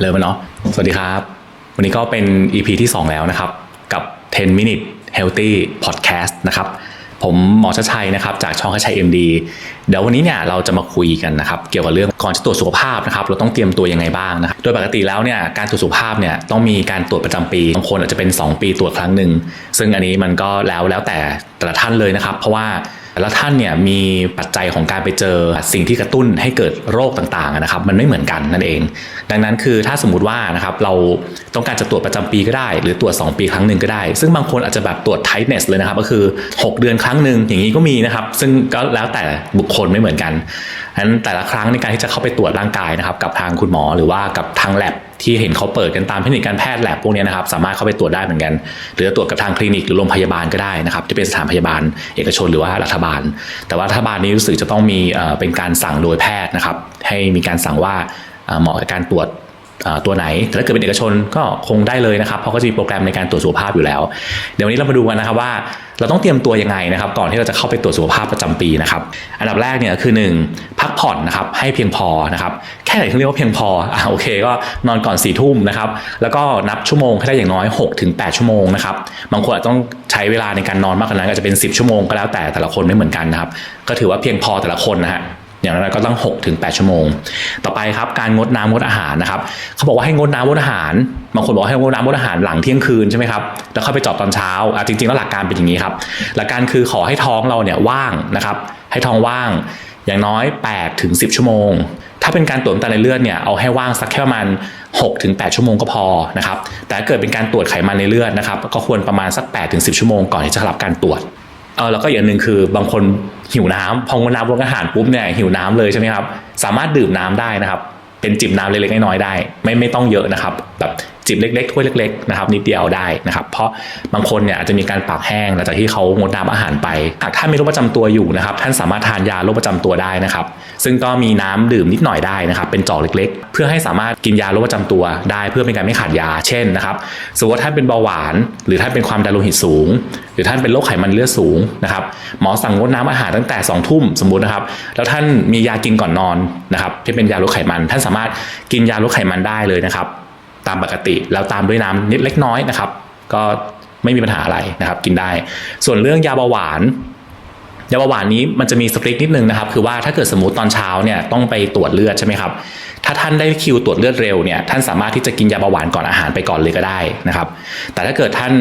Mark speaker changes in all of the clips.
Speaker 1: เริ่มแล้วเนาะสวัสดีครับ วันนี้ก็เป็น EP ที่ 2 แล้วนะครับ กับ 10 minute healthy podcast นะครับ ผมหมอชาชัยนะครับ จากช่องชาชัย MD เดี๋ยววันนี้เนี่ยเราจะมาคุยกันนะครับ เกี่ยวกับเรื่องก่อนจะตรวจสุขภาพนะครับเราต้องเตรียมตัวยังไงบ้างนะครับโดยปกติแล้วเนี่ยการตรวจสุขภาพเนี่ยต้องมีการตรวจประจำปีบางคนอาจจะเป็น 2 ปีตรวจครั้งหนึ่งซึ่งอันนี้มันก็แล้วแล้วแต่แต่ละท่านเลยนะครับ เพราะว่า แต่ละท่านเนี่ยมีปัจจัยของการไปเจอสิ่งที่กระตุ้นให้เกิดโรคต่างๆนะครับ มันไม่เหมือนกันนั่นเอง ดังนั้นคือถ้าสมมุติว่านะครับเราต้องการจะตรวจประจำปีก็ได้ หรือตรวจ 2 ปีครั้งหนึ่งก็ได้ ซึ่งบางคนอาจจะแบบตรวจ tightness เลยนะครับ ก็คือ 6 เดือนครั้งหนึ่งอย่างนี้ก็มีนะครับ ซึ่งก็แล้วแต่บุคคลไม่เหมือนกันดังนั้นแต่ละครั้งในการที่จะเข้าไปตรวจร่างกายนะครับกับทางคุณหมอหรือว่ากับทางแลบ ที่เห็นเขาเปิดกันตามเทคนิคการแพทย์แลบพวกนี้นะครับสามารถเข้าไปตรวจได้เหมือนกัน หรือจะตรวจกับทางคลินิกหรือโรงพยาบาลก็ได้นะครับที่เป็นสถานพยาบาล เอกชนหรือว่ารัฐบาล แต่ว่ารัฐบาลนี้รู้สึกจะต้องมีเป็นการสั่งโดยแพทย์นะครับให้มีการสั่งว่าเหมาะกับการตรวจตัวไหนแต่ถ้าเกิดเป็นเอกชนก็คงได้เลยนะครับ เพราะก็จะมีโปรแกรมในการตรวจสุขภาพอยู่แล้ว เดี๋ยววันนี้เรามาดูกันนะครับว่า เราต้องเตรียมตัวยังไงนะครับก่อนที่เราจะเข้าไปตรวจสุขภาพประจำปีนะครับอันดับแรกเนี่ยคือ 1 พักผ่อนนะครับให้เพียงพอนะครับแค่ไหนถึงเรียกว่าเพียงพออะโอเค ก็นอนก่อน4ี่ทุ่มนะครับแล้วก็นับชั่วโมงให้ได้อย่างน้อย6ถึง8ชั่วโมงนะครับบางคนอาจจะต้องใช้เวลาในการนอนมากกว่านั้นอาจจะเป็น 10 ชั่วโมงก็แล้วแต่แต่ละคนไม่เหมือนกันนะครับก็ถือว่าเพียงพอแต่ละคนนะฮะ อย่างนั้นก็ต้อง6ถึง8ชั่วโมง ต่อไปครับการงดน้ำงดอาหารนะครับเขาบอกว่าให้งดน้ำงดอาหารบางคนบอกว่าให้งดน้ำงดอาหารหลังเที่ยงคืนใช่ไหมครับแล้วเข้าไปเจอบตอนเช้าอะจริงๆแล้วหลักการเป็นอย่างนี้ครับหลักการคือขอให้ท้องเราเนี่ยว่างนะครับให้ท้องว่างอย่างน้อย8ถึง10 ชั่วโมง ถ้าเป็นการตรวจน้ำตาลในเลือดเนี่ยเอาให้ว่างสักแค่ประมาณ6ถึง8ชั่วโมงก็พอนะครับแต่ถ้าเกิดเป็นการตรวจไขมันในเลือดนะครับก็ควรประมาณสัก8ถึง10 ชั่วโมงก่อนที่จะรับการตรวจ เออแล้วก็อย่างหนึ่งคือบางคนหิวน้ำพองน้ำลงอาหารปุ๊บเนี่ยหิวน้ำเลยใช่ไหมครับ สามารถดื่มน้ำได้นะครับ เป็นจิบน้ำเล็กๆน้อยๆได้ ไม่ไม่ต้องเยอะนะครับ แบบ จิบเล็กๆถ้วยเล็กๆนะครับนิดเดียวได้นะครับเพราะบางคนเนี่ยอาจจะมีการปากแห้งหลังจากที่เขางดน้ำอาหารไป หากท่านมีโรคประจำตัวอยู่นะครับท่านสามารถทานยาโรคประจำตัวได้นะครับซึ่งก็มีน้ำดื่มนิดหน่อยได้นะครับเป็นจอกเล็กๆ เพื่อให้สามารถกินยาโรคประจำตัวได้ เพื่อเป็นการไม่ขาดยาเช่นนะครับสมมติว่าท่านเป็นเบาหวาน หรือท่านเป็นความดันโลหิตสูง หรือท่านเป็นโรคไขมันเลือดสูงนะครับหมอสั่งงดน้ำอาหารตั้งแต่2องทุ่มสมมุตินะครับแล้วท่านมียากินก่อนนอนนะครับที่เป็นยาลดไขมัน ท่านสามารถกินยาลดไขมันได้เลยนะครับ ตามปกติ แล้วตามด้วยน้ำนิดเล็กน้อยนะครับ ก็ไม่มีปัญหาอะไรนะครับ กินได้ ส่วนเรื่องยาเบาหวานยาเบาหวานนี้มันจะมีสตริกนิดนึงนะครับ คือว่าถ้าเกิดสมมติตอนเช้าเนี่ยต้องไปตรวจเลือดใช่ไหมครับ ถ้าท่านได้คิวตรวจเลือดเร็วเนี่ยท่านสามารถที่จะกินยาเบาหวานก่อนอาหารไปก่อนเลยก็ได้นะครับ แต่ถ้าเกิดท่าน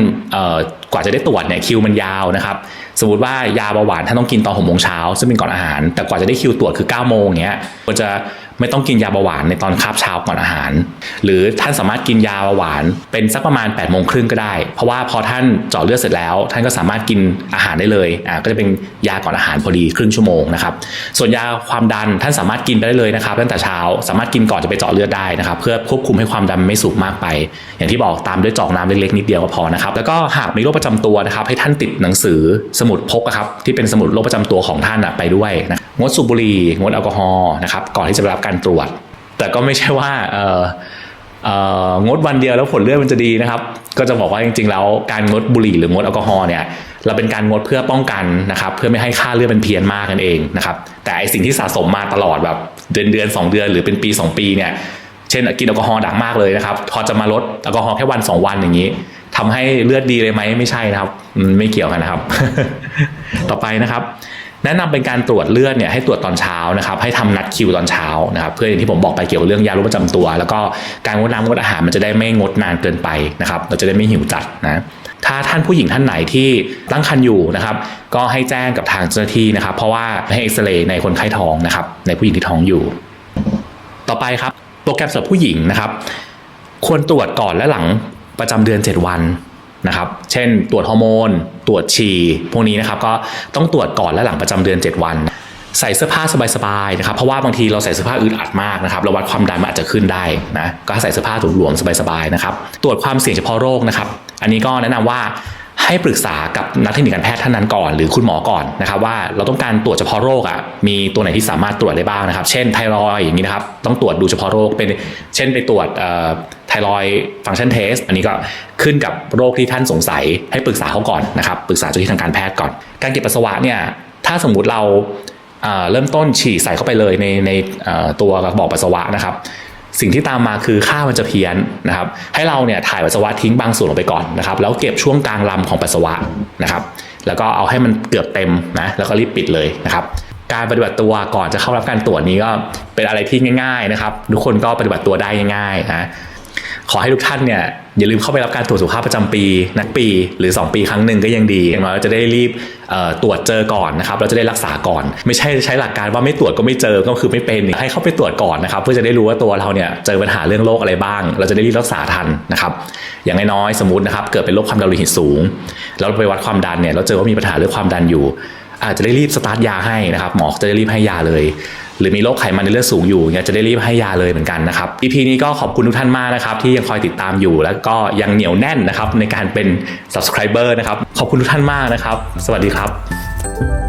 Speaker 1: กว่าจะได้ตรวจเนี่ยคิวมันยาวนะครับ สมมติว่ายาเบาหวานท่านต้องกินตอนหกโมงเช้าซึ่งเป็นก่อนอาหาร แต่กว่าจะได้คิวตรวจคือ9ก้าโมงเนี้ยควรจะ ไม่ต้องกินยาเบาหวานในตอนคาบเช้าก่อนอาหาร หรือท่านสามารถกินยาเบาหวานเป็นสักประมาณ8ปดโมงครึ่งก็ได้ เพราะว่าพอท่านเจาะเลือดเสร็จแล้ว ท่านก็สามารถกินอาหารได้เลยอ่าก็จะเป็นยาก่อนอาหารพอดีครึ่งชั่วโมงนะครับส่วนยาความดันท่านสามารถกินไปได้เลยนะครับตั้งแต่เช้าสามารถกินก่อนจะไปเจาะเลือดได้นะครับเพื่อควบคุมให้ความดันไม่สูงมากไป อย่างที่บอกตามด้วยจอกน้ำเล็กๆนิดเดียวก็พอนะครับแล้วก็หากมีโรคประจำตัวนะครับให้ท่านติดหนังสือสมุดพกครับที่เป็นสมุดโรคประจำตัวของท่านอะไปด้วยนะงดสูบบุหรี่งดแอลกอฮอล์นะครับก่อนที่จะรับการตรวจ แต่ก็ไม่ใช่ว่าเอองดวันเดียวแล้วผลเลือดมันจะดีนะครับ ก็จะบอกว่าจริงๆ แล้วการงดบุหรี่หรืองดแอลกอฮอล์เนี่ยเราเป็นการงดเพื่อป้องกันนะครับ เพื่อไม่ให้ค่าเลือดเป็นเพี้ยนมากกันเองนะครับ แต่ไอสิ่งที่สะสมมาตลอดแบบเดือนเดือนสองเดือนหรือเป็นปี 2 ปีเนี่ยเช่นกินแอลกอฮอล์ดักมากเลยนะครับ พอจะมาลดแอลกอฮอล์แค่วัน 2 วันอย่างนี้ทำให้เลือดดีเลยไหมไม่ใช่นะครับไม่เกี่ยวกันนะครับ ต่อไปนะครับ แนะนำเป็นการตรวจเลือดเนี่ยให้ตรวจตอนเช้านะครับให้ทำนัดคิวตอนเช้านะครับเพื่ออย่างที่ผมบอกไปเกี่ยวกับเรื่องยาโรคประจำตัว แล้วก็การงดน้ำงดอาหารมันจะได้ไม่งดนานเกินไปนะครับเราจะได้ไม่หิวจัดนะถ้าท่านผู้หญิงท่านไหนที่ตั้งครรภ์อยู่นะครับ ก็ให้แจ้งกับทางเจ้าหน้าที่นะครับ เพราะว่าให้เอ็กซเรย์ในคนไข้ท้องนะครับ ในผู้หญิงที่ท้องอยู่ ต่อไปครับ โปรแกรมสำหรับผู้หญิงนะครับ ควรตรวจก่อนและหลังประจำเดือน 7 วัน นะครับ เช่น ตรวจฮอร์โมน ตรวจฉี่ พวกนี้นะครับก็ต้องตรวจก่อนและหลังประจำเดือน 7 วันใส่เสื้อผ้าสบายๆนะครับเพราะว่าบางทีเราใส่เสื้อผ้าอึดอัดมากนะครับเราวัดความดันมันอาจจะขึ้นได้นะก็ใส่เสื้อผ้าหลวมๆสบายๆนะครับตรวจความเสี่ยงเฉพาะโรคนะครับ อันนี้ก็แนะนำว่า ให้ปรึกษากับนักเทคนิคการแพทย์ท่านนั้นก่อน หรือคุณหมอก่อนนะครับว่าเราต้องการตรวจเฉพาะโรคอะมีตัวไหนที่สามารถตรวจได้บ้างนะครับ เช่นไทรอยอย่างนี้นะครับต้องตรวจดูเฉพาะโรคเป็นเช่นไปตรวจไทรอยฟังชันเทสอันนี้ก็ขึ้นกับโรคที่ท่านสงสัยให้ปรึกษาเขาก่อนนะครับปรึกษาเจ้าหน้าที่ทางการแพทย์ก่อน การเก็บปัสสาวะเนี่ยถ้าสมมุติเราเอ่อเริ่มต้นฉี่ใส่เข้าไปเลยในในเอ่อตัวกระบอกปัสสาวะนะครับ สิ่งที่ตามมาคือค่ามันจะเพี้ยนนะครับ ให้เราเนี่ยถ่ายปัสสาวะทิ้งบางส่วนลงไปก่อนนะครับ แล้วเก็บช่วงกลางลำของปัสสาวะนะครับ แล้วก็เอาให้มันเกือบเต็มนะแล้วก็รีบปิดเลยนะครับการปฏิบัติตัวก่อนจะเข้ารับการตรวจนี้ก็เป็นอะไรที่ง่าย ๆนะครับ ทุกคนก็ปฏิบัติตัวได้ง่ายๆนะ ขอให้ทุกท่านเนี่ยอย่าลืมเข้าไปรับการตรวจสุขภาพประจำปีนักปีหรือ 2 ปีครั้งหนึ่งก็ยังดีอย่างน้อยเราจะได้รีบตรวจเจอก่อนนะครับเราจะได้รักษาก่อน ไม่ใช่ใช้หลักการว่าไม่ตรวจก็ไม่เจอก็คือไม่เป็นให้เข้าไปตรวจก่อนนะครับเพื่อจะได้รู้ว่าตัวเราเนี่ยเจอปัญหาเรื่องโรคอะไรบ้าง เราจะได้รีบรักษาทันนะครับอย่างน้อยสมมตินะครับเกิดเป็นโรคความดันโลหิตสูง แล้วเราไปวัดความดันเนี่ยเราเจอว่ามีปัญหาเรื่องความดันอยู่ อาจจะได้รีบสตาร์ทยาให้นะครับหมอจะได้รีบให้ยาเลย หรือมีโรคไขมันในเลือดสูงอยู่เนี่ยจะได้รีบให้ยาเลยเหมือนกันนะครับ EP นี้ก็ขอบคุณทุกท่านมากนะครับ ที่ยังคอยติดตามอยู่ แล้วก็ยังเหนียวแน่นนะครับในการเป็น subscriber นะครับขอบคุณทุกท่านมากนะครับ สวัสดีครับ